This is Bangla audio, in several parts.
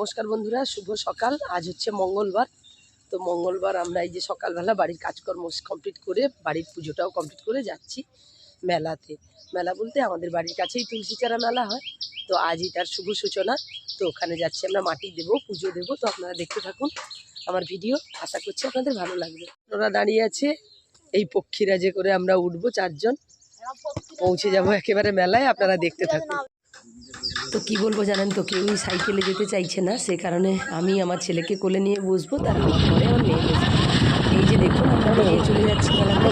নমস্কার বন্ধুরা, শুভ সকাল। আজ হচ্ছে মঙ্গলবার। তো মঙ্গলবার আমরা এই যে সকালবেলা বাড়ির কাজকর্ম কমপ্লিট করে, বাড়ির পুজোটাও কমপ্লিট করে যাচ্ছি মেলাতে। মেলা বলতে আমাদের বাড়ির কাছেই তুলসীচারা মেলা হয়। তো আজই তার শুভ সূচনা। তো ওখানে যাচ্ছি আমরা, মাটি দেবো, পুজো দেবো। তো আপনারা দেখতে থাকুন আমার ভিডিও। আশা করছি আপনাদের ভালো লাগবে। ওরা দাঁড়িয়ে আছে, এই পক্ষীরাজে করে আমরা উঠবো চারজন। পৌঁছে যাব একেবারে মেলায়, আপনারা দেখতে থাকুন। তো কি বলব জানেন তো কেউই সাইকেলে যেতে চাইছে না, সে কারণে আমি আমার ছেলেকে কোলে নিয়ে বসবো, তার পরে আমার মেয়ে বসবে। এই যে দেখুন আমরা নিয়ে চলে যাচ্ছি মেলাতে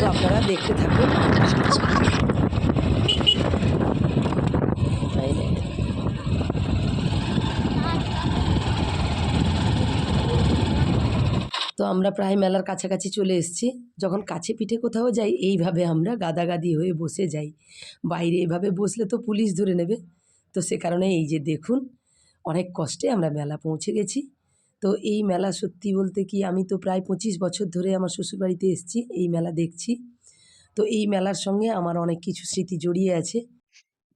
তো আপনারা দেখতে থাকুন। তো আমরা প্রায় মেলার কাছাকাছি চলে এসেছি, যখন কাছে পিঠে কোথাও যাই, এইভাবে আমরা গাদাগাদি হয়ে বসে যাই। বাইরে এভাবে বসলে তো পুলিশ ধরে নেবে। তো সে কারণে এই যে দেখুন, অনেক কষ্টে আমরা মেলা পৌঁছে গেছি। তো এই মেলা সত্যি বলতে কি, আমি তো প্রায় পঁচিশ বছর ধরে আমার শ্বশুরবাড়িতে এসেছি, এই মেলা দেখছি। তো এই মেলার সঙ্গে আমার অনেক কিছু স্মৃতি জড়িয়ে আছে।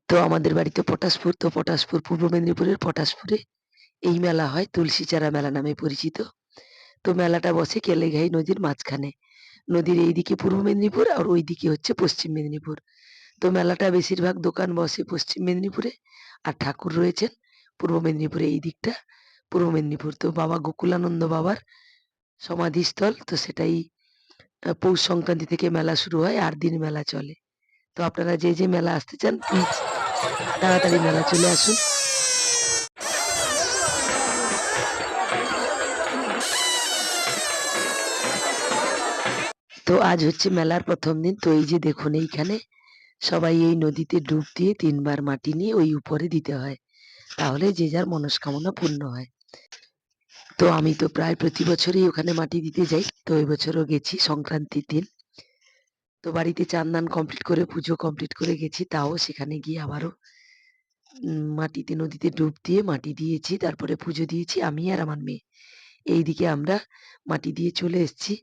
তো আমাদের বাড়িতে পটাশপুর, তো পটাশপুর পূর্ব মেদিনীপুরের পটাশপুরে এই মেলা হয়, তুলসীচারা মেলা নামে পরিচিত। তো মেলাটা বসে কেলেঘাই নদীর মাঝখানে। নদীর এইদিকে পূর্ব মেদিনীপুর আর ওইদিকে হচ্ছে পশ্চিম মেদিনীপুর। তো মেলাটা বেশিরভাগ দোকান বসে পশ্চিম মেদিনীপুরে আর ঠাকুর রয়েছেন পূর্ব মেদিনীপুরে এই দিকটা। পূর্ব মেদিনীপুর তো বাবা গোকুলানন্দ বাবার সমাধিস্থল, তো সেটাই পৌষ সংক্রান্তি থেকে মেলা শুরু হয় আট দিন মেলা চলে। তো আপনারা যে যে মেলা আসতে চান প্লিজ তাড়াতাড়ি মেলা চলে আসুন। তো আজ হচ্ছে মেলার প্রথম দিন, তো এই যে দেখুন এইখানে সবাই এই নদীতে ডুব দিয়ে তিনবার মাটি নিয়ে ওই উপরে দিতে হয়। তাহলে যে যার মনস্কামনা পূর্ণ হয়। তো আমি তো প্রায় প্রতি বছরই ওখানে মাটি দিতে যাই। তো এই বছরও গেছি সংক্রান্তির দিন। তো বাড়িতে চান্দান কমপ্লিট করে, পুজো কমপ্লিট করে গেছি। তাও সেখানে গিয়ে আবারও মাটিতে, নদীতে ডুব দিয়ে মাটি দিয়েছি। তারপরে পুজো দিয়েছি আমি আর আমার মেয়ে। এইদিকে আমরা মাটি দিয়ে চলে এসেছি।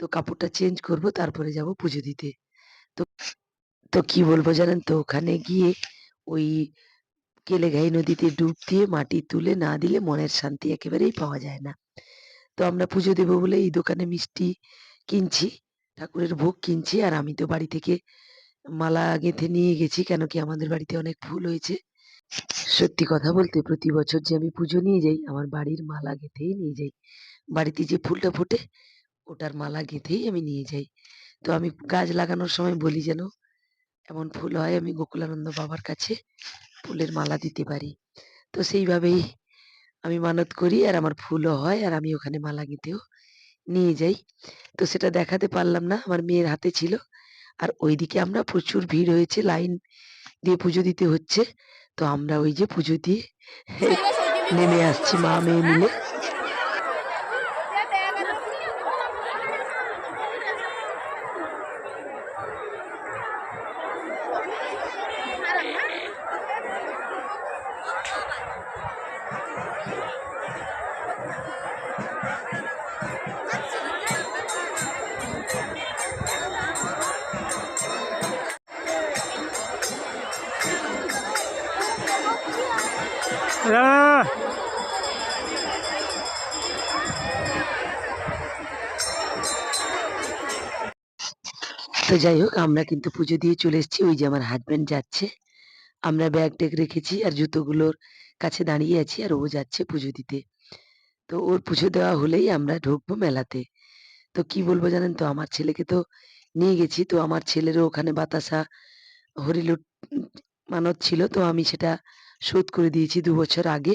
তো কাপড়টা চেঞ্জ করব, তারপরে যাব পুজো দিতে। তো তো কি বলব জানেন তো? ওখানে গিয়ে ওই কেলেঘাই নদীতে ডুব দিয়ে মাটি তুলে না দিলে মনের শান্তি একেবারেই পাওয়া যায় না। তো আমরা পুজো দেবো বলে এই দোকানে মিষ্টি কিনছি, ঠাকুরের ভোগ কিনছি আর আমি তো বাড়ি থেকে মালা গেঁথে নিয়ে গেছি কেন কি আমাদের বাড়িতে অনেক ফুল হয়েছে। সত্যি কথা বলতে প্রতি বছর যে আমি পুজো নিয়ে যাই, আমার বাড়ির মালা গেঁথেই নিয়ে যাই। বাড়িতে যে ফুলটা ফোটে, ওটার মালা গেঁথেই আমি নিয়ে যাই। তো আমি গাছ লাগানোর সময় বলি যেন এমন ফুল হয় আমি গোকুলানন্দ বাবার কাছে ফুলের মালা দিতে পারি। তো সেইভাবেই আমি মানত করি আর আমার ফুলও হয় আর আমি ওখানে মালা গেঁথেও নিয়ে যাই। তো সেটা দেখাতে পারলাম না আমার মেয়ের হাতে ছিল। আর ওইদিকে আমরা প্রচুর ভিড় হয়েছে লাইন দিয়ে পুজো দিতে হচ্ছে। তো আমরা ওই যে পুজো দিয়ে নেমে আসছি মা মেয়ে মিলে। তো যাই হোক, আমরা কিন্তু পুজো দিয়ে চলে এসেছি। ওই যে আমার হাজব্যান্ড যাচ্ছে। আমরা ব্যাগ ট্যাগ রেখেছি আর জুতোগুলোর কাছে দাঁড়িয়ে আছি আর ও যাচ্ছে পুজো দিতে। তো ওর পুজো দেওয়া হলেই আমরা ঢুকবো মেলাতে। তো কি বলব জানেন তো? আমার ছেলেকে তো নিয়ে গেছি, তো আমার ছেলেরও ওখানে বাতাসা হরিলুট মানত ছিল, তো আমি সেটা শোধ করে দিয়েছি দু বছর আগে।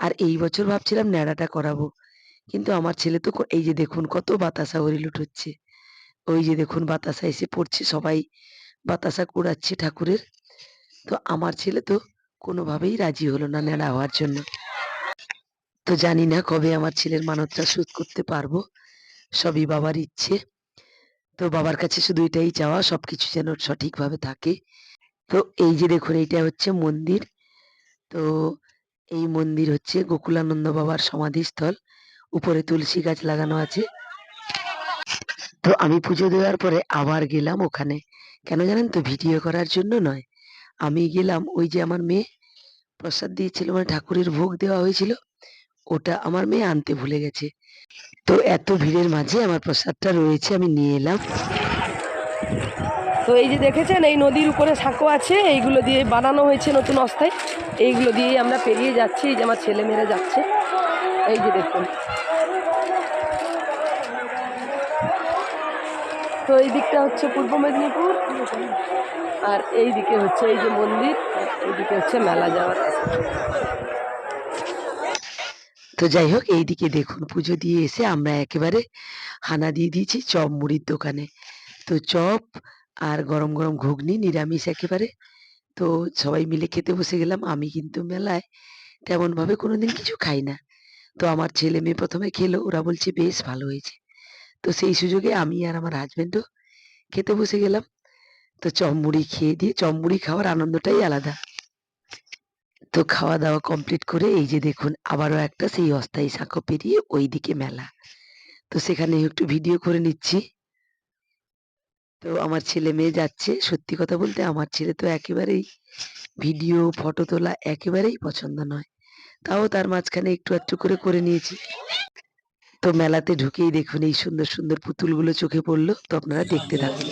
আর এই বছর ভাবছিলাম ন্যাড়াটা করাবো, কিন্তু আমার ছেলে তো এই যে দেখুন কত বাতাসা হরিলুট হচ্ছে। ওই যে দেখুন বাতাসা এসে পড়ছে, সবাই বাতাসা কুড়াচ্ছে ঠাকুরের। তো আমার ছেলে তো কোনোভাবেই রাজি হলো না ন্যাড়া হওয়ার জন্য। তো জানি না কবে আমার ছেলের মানতটা শোধ করতে পারব। সবই বাবার ইচ্ছে। তো বাবার কাছে শুধু এটাই চাওয়া, সবকিছু যেন সঠিকভাবে থাকে। তো এই যে দেখুন, এইটা হচ্ছে মন্দির। তো এই মন্দির হচ্ছে গোকুলানন্দ বাবার সমাধিস্থল। উপরে তুলসী গাছ লাগানো আছে। তো আমি পুজো দেওয়ার পরে আবার গেলাম ওখানে। কেন জানেন তো, ভিডিও করার জন্য নয়। আমি গেলাম, ওই যে আমার মেয়ে প্রসাদ দিয়েছিল মানে ঠাকুরের ভোগ দেওয়া হয়েছিল। ওটা আমার মেয়ে আনতে ভুলে গেছে। তো এত ভিড়ের মাঝে আমার প্রসাদটা রয়েছে, আমি নিয়ে এলাম। তো এই যে দেখেছেন, এই নদীর উপরে সাঁকো আছে, এইগুলো দিয়ে বানানো হয়েছে নতুন অস্থায়। এইগুলো দিয়েই আমরা পেরিয়ে যাচ্ছি, এই যে আমার ছেলে মেয়েরা যাচ্ছে। এই যে দেখুন। তো এই দিকটা হচ্ছে পূর্ব মেদিনীপুর, আর এই দিকে হচ্ছে এই যে মন্দির, আর এই দিকে হচ্ছে মেলা যাওয়ার। তো যাই হোক, এইদিকে দেখুন, পুজো দিয়ে এসে আমরা একেবারে হানা দিয়ে দিয়েছি চপ মুড়ির দোকানে। তো চপ আর গরম গরম ঘুগনি নিরামিষ একেবারে। তো সবাই মিলে খেতে বসে গেলাম। আমি কিন্তু মেলায় তেমন ভাবে কোনোদিন কিছু খাই না। তো আমার ছেলে মেয়ে প্রথমে খেলো, ওরা বলছে, বেশ, ভালো হয়েছে। তো সেই সুযোগে আমি আর আমার হাজবেন্ডও খেতে বসে গেলাম। তো চপ মুড়ি খেয়ে দিয়ে, চপ মুড়ি খাওয়ার আনন্দটাই আলাদা। তো খাওয়া দাওয়া কমপ্লিট করে এই যে দেখুন, আবারও একটা সেই অস্থায়ী সাঁকো পেরিয়ে ওইদিকে মেলা। তো সেখানে একটু ভিডিও করে নিচ্ছি। তো আমার ছেলে মেয়ে যাচ্ছে, সত্যি কথা বলতে আমার ছেলে তো একেবারেই ভিডিও ফটো তোলা একেবারেই পছন্দ নয়। তাও তার মাঝখানে একটু একটু করে করে নিয়েছি। তো মেলাতে ঢুকেই দেখুন এই সুন্দর সুন্দর পুতুলগুলো চোখে পড়ল, তো আপনারা দেখতে থাকুন।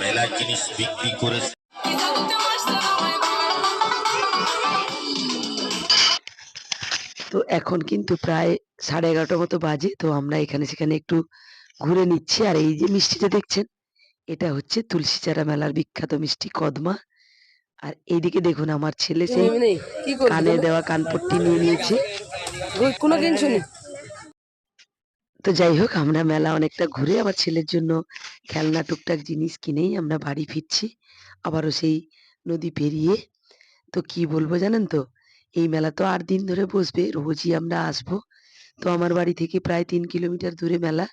মেলার জিনিস বিক্রি করে তো এখন কিন্তু প্রায় সাড়ে এগারোটার মতো বাজে তো আমরা এখানে সেখানে একটু ঘুরে নিচ্ছি। আর এই যে মিষ্টিটা দেখছেন এটা হচ্ছে তুলসীচারা মেলার বিখ্যাত মিষ্টি কদমা। আর এইদিকে দেখুন আমার ছেলে সেই কানে দেওয়া কানপট্টি নিয়ে নিয়েছে। কোনো কিনছো নি? তো যাই হোক, আমরা মেলা অনেকটা ঘুরে আমার ছেলের জন্য খেলনা, টুকটাক জিনিস কিনেই আমরা বাড়ি ফিরছি। আবারও সেই নদী পেরিয়ে। তো কি বলব জানেন তো? এই মেলা তো আট দিন ধরে বসবে, রোজই আমরা আসব। তো আমার বাড়ি থেকে প্রায় তিন কিলোমিটার দূরে মেলা।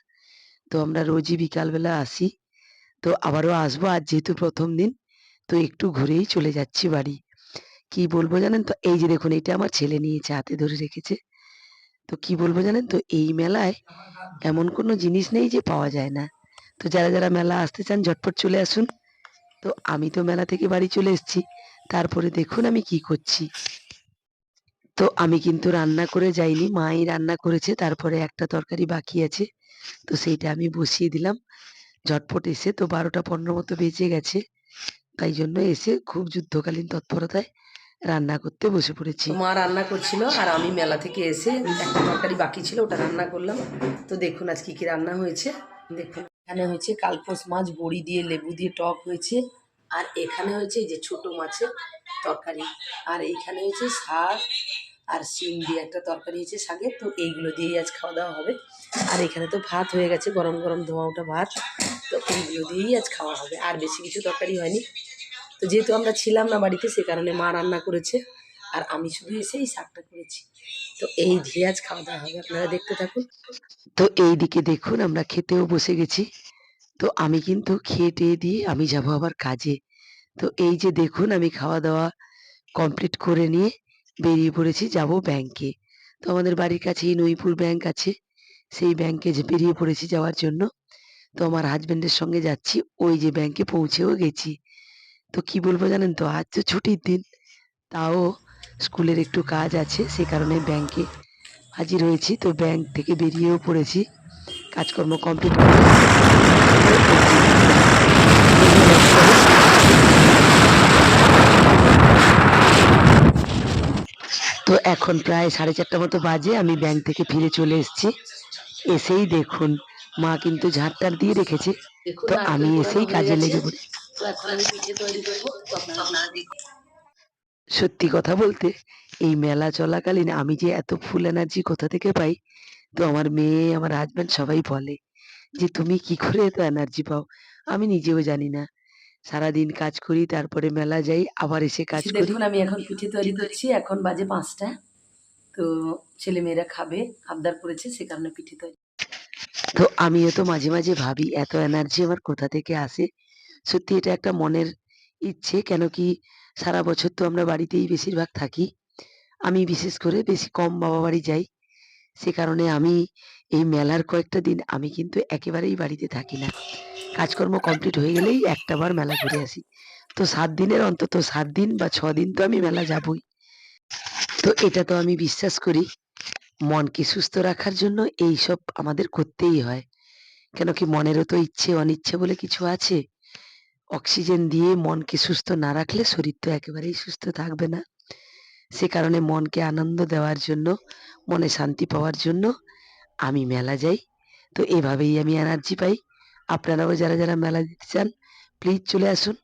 তো আমরা রোজই বিকালবেলা আসি। তো আবারও আসব, আজ যেহেতু প্রথম দিন, তো একটু ঘুরেই চলে যাচ্ছি বাড়ি। কি বলব জানেন তো? এই যে দেখুন, এটা আমার ছেলে নিয়েছে, হাতে ধরে রেখেছে। তো কি বলব জানেন তো? এই মেলায় এমন কোনো জিনিস নেই যে পাওয়া যায় না। তো যারা যারা মেলা আসতে চান, ঝটপট চলে আসুন। তো আমি তো মেলা থেকে বাড়ি চলে এসেছি। তারপরে দেখুন আমি কি করছি। তো আমি কিন্তু রান্না করে যাইনি, মাই রান্না করেছে, তারপরে একটা তরকারি বাকি আছে। তো সেইটা আমি বসিয়ে দিলাম। ঝটপট এসে তো বারোটা পনেরো মতো বেজে গেছে। তাই জন্য এসে খুব যুদ্ধকালীন তৎপরতায় রান্না করতে বসে পড়েছি। মা রান্না করছিল আর আমি মেলা থেকে এসে একটা তরকারি বাকি ছিল, ওটা রান্না করলাম। তো দেখুন আজ কি কি রান্না হয়েছে। দেখুন, এখানে হয়েছে কালপোস মাছ, বড়ি দিয়ে লেবু দিয়ে টক হয়েছে। আর এখানে হয়েছে যে ছোট মাছের তরকারি। আর এইখানে হয়েছে শাক আর শিম দিয়ে একটা তরকারি হয়েছে শাকের। তো এইগুলো দিয়েই আজ খাওয়া দাওয়া হবে। আর এখানে তো ভাত হয়ে গেছে, গরম গরম ধোয়া ওঠা ভাত। তো এইগুলো দিয়েই আজ খাওয়া হবে। আর বেশি কিছু তরকারি হয়নি। তো যেহেতু আমরা ছিলাম না বাড়িতে, সে কারণে মা রান্না করেছে আর আমি শুধু এসে এই শাকটা করেছি। তো এই দিয়ে আজ খাওয়া দাওয়া হবে, আপনারা দেখতে থাকুন। তো এই দিকে দেখুন, আমরা খেতেও বসে গেছি। তো আমি কিন্তু খেয়ে টেয়ে দিয়ে আমি যাব আবার কাজে। তো এই যে দেখুন, আমি খাওয়া দাওয়া কমপ্লিট করে নিয়ে বেরিয়ে পড়েছি, যাব ব্যাংকে তো আমাদের বাড়ির কাছেই নইপুর ব্যাংক আছে। সেই ব্যাংকে যে বেরিয়ে পড়েছি যাওয়ার জন্য। তো আমার হাজবেন্ডের সঙ্গে যাচ্ছি, ওই যে ব্যাংকে পৌঁছেও গেছি। তো কি বলব জানেন তো? আজ তো ছুটির দিন। তাও স্কুলের একটু কাজ আছে সে কারণে ব্যাংকে হাজির হয়েছি। তো ব্যাংক থেকে বেরিয়েও পড়েছি। কাজকর্ম কমপ্লিট তো এখন প্রায় সাড়ে চারটা মতো বাজে। আমি ব্যাংক থেকে ফিরে চলে এসেছি। এসেই দেখুন মা কিন্তু ঝাড়টার দিয়ে রেখেছে। তো আমি এসেই কাজে লেগে পড়ি তো এখন আমি পিঠে তৈরি করব তো আপনারা সত্যি কথা বলতে এই মেলা চলাকালীন আমি যে এত ফুল এনার্জি কোথা থেকে পাই তো আমার মেয়ে আমার হাজবেন্ড সবাই বলে যে তুমি কি করে এত এনার্জি পাও? আমি নিজেও জানি না। সারাদিন কাজ করি তারপরে মেলা যাই আবার এসে কাজ করি। দেখুন আমি এখন পিঠে তৈরি করছি এখন বাজে পাঁচটা। তো ছেলে মেয়েরা খাবে আবদার করেছে সে কারণে পিঠে তৈরি। তো আমিও তো মাঝে মাঝে ভাবি এত এনার্জি আমার কোথা থেকে আসে? সত্যি এটা একটা মনের ইচ্ছে। কেন কি সারা বছর তো আমরা বাড়িতেই বেশিরভাগ থাকি। আমি বিশেষ করে বেশি কম বাবা বাড়ি যাই। সে কারণে আমি এই মেলার কয়েকটা দিন আমি কিন্তু একেবারেই বাড়িতে থাকি না। কাজকর্ম কমপ্লিট হয়ে গেলেই একটা বার মেলা ঘুরে আসি। তো সাত দিনের অন্তত সাত দিন বা ছ দিন তো আমি মেলা যাবই। তো এটা তো আমি বিশ্বাস করি। মনকে সুস্থ রাখার জন্য এই সব আমাদের করতেই হয়। কেন কি মনেরও তো ইচ্ছে, অনিচ্ছে বলে কিছু আছে। অক্সিজেন দিয়ে মনকে সুস্থ না রাখলে শরীর তো একেবারেই সুস্থ থাকবে না। সে কারণে মনকে আনন্দ দেওয়ার জন্য, মনে শান্তি পাওয়ার জন্য আমি মেলা যাই। তো এভাবেই আমি এনার্জি পাই। আপনারাও যারা যারা মেলা দিতে চান প্লিজ চলে আসুন।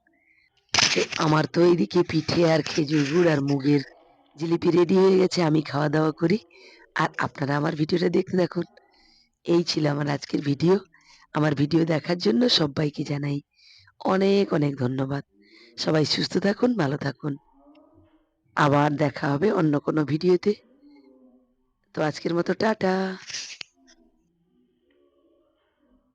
আমার তো এইদিকে পিঠে আর খেজুর গুড় আর মুগের জিলিপি রেডি হয়ে গেছে, আমি খাওয়া দাওয়া করি। আর আপনারা আমার ভিডিওটা দেখতে দেখুন এই ছিল আমার আজকের ভিডিও। আমার ভিডিও দেখার জন্য সবাইকে জানাই অনেক অনেক ধন্যবাদ। সবাই সুস্থ থাকুন, ভালো থাকুন। আবার দেখা হবে অন্য কোনো ভিডিওতে। তো আজকের মতো টাটা।